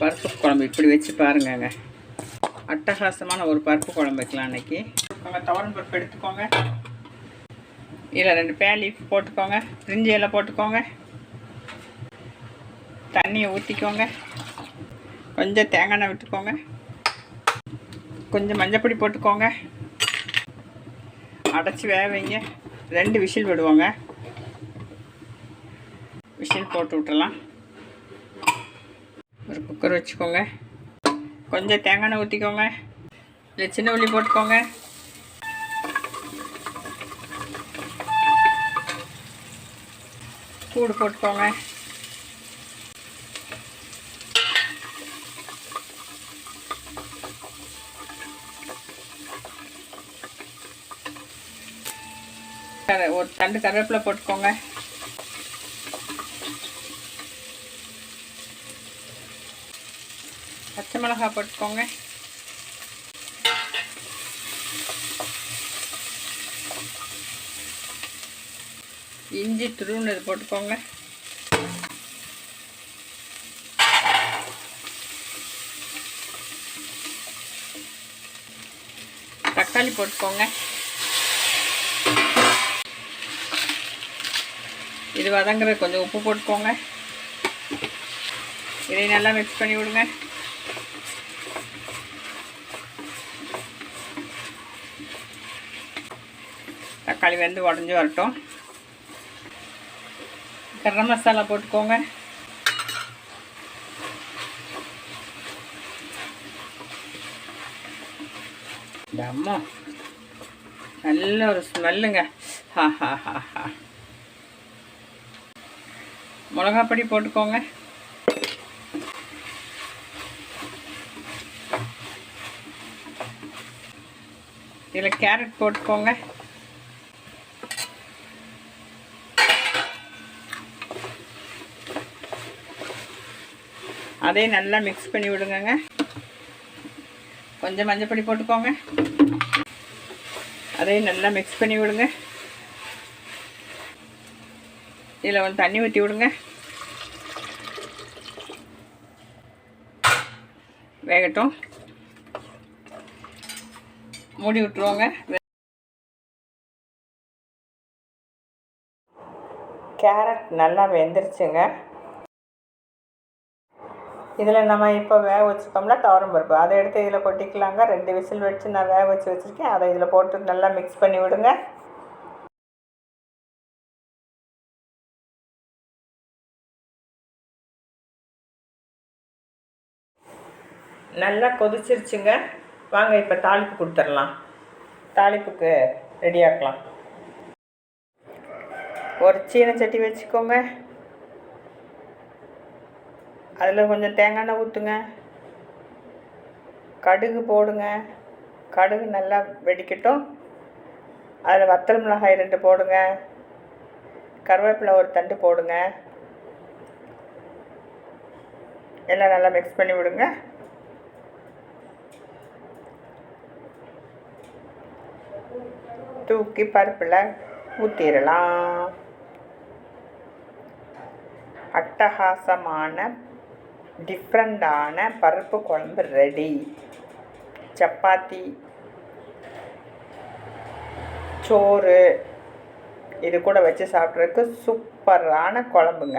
பருப்பு குழம்பு இப்படி வச்சு பாருங்கங்க. அட்டகாசமான ஒரு பருப்பு குழம்பு வைக்கலாம் அன்னைக்கு எடுத்துக்கோங்க துவரம் பருப்பு எடுத்துக்கோங்க. இதில் ரெண்டு பே லீஃப் போட்டுக்கோங்க. பிரிஞ்சி இலை போட்டுக்கோங்க. தண்ணியை ஊற்றிக்கோங்க கொஞ்சம் தேங்காய் எண்ணெய் விட்டுக்கோங்க. கொஞ்சம் மஞ்சப்பொடி போட்டுக்கோங்க. அடைச்சி வேக வைங்க. ரெண்டு விசில் விடுவோங்க. விசில் போட்டு விட்டுலாம் ஒரு குக்கர் வச்சுக்கோங்க. கொஞ்சம் தேங்காய் எண்ணெய் ஊற்றிக்கோங்க இல்லை சின்ன உள்ளி போட்டுக்கோங்க. பூடு போட்டுக்கோங்க. ஒரு தண்டு கருவேப்பிலை போட்டுக்கோங்க. பச்சை மிளகாய் போட்டுக்கோங்க. இஞ்சி துருவுனது போட்டுக்கோங்க. தக்காளி போட்டுக்கோங்க. இது வதங்குற கொஞ்சம் உப்பு போட்டுக்கோங்க. இதை நல்லா மிக்ஸ் பண்ணி விடுங்க. தக்காளி வெந்து உடஞ்சி வரட்டும். கரம் மசாலா போட்டுக்கோங்க. இந்த அம்மா நல்ல ஒரு ஸ்மெல்லுங்க. ஹா ஹா ஹா ஹா. மிளகாப்பொடி போட்டுக்கோங்க. இதில் கேரட் போட்டுக்கோங்க. அதையும் நல்லா மிக்ஸ் பண்ணி விடுங்கங்க. கொஞ்சம் மஞ்சள் பொடி போட்டுக்கோங்க. அதையும் நல்லா மிக்ஸ் பண்ணி விடுங்க. இதில் வந்து தண்ணி ஊற்றி விடுங்க. வேகட்டும். மூடி விட்டுருவோங்க. கேரட் நல்லா வெந்துருச்சுங்க. இதில் நம்ம இப்போ வேக வச்சுருக்கோம்ல துவரம் பருப்பு. அதை எடுத்து இதில் கொட்டிக்கலாங்க. ரெண்டு விசில் வச்சு நான் வேக வச்சு வச்சுருக்கேன். அதை இதில் போட்டு நல்லா மிக்ஸ் பண்ணி விடுங்க. நல்லா கொதிச்சிருச்சுங்க. வாங்க இப்போ தாளிப்பு கொடுத்துடலாம். தாளிப்புக்கு ரெடியாக்கலாம் ஒரு சீன சட்டி வச்சுக்கோங்க. அதில் கொஞ்சம் தேங்காய் எண்ணெய் ஊற்றுங்க. கடுகு போடுங்க. கடுகு நல்லா வெடிக்கட்டும். அதில் வத்தல் மிளகாய் ரெண்டு போடுங்க. கருவேப்பிலை ஒரு தண்டு போடுங்க. எல்லாம் நல்லா மிக்ஸ் பண்ணி விடுங்க. தூக்கி பருப்பில் ஊற்றிடலாம் அட்டகாசமான டிஃப்ரெண்டான பருப்பு குழம்பு ரெடி சப்பாத்தி சோறு இது கூட வச்சு சாப்பிட்றதுக்கு சூப்பரான குழம்புங்க.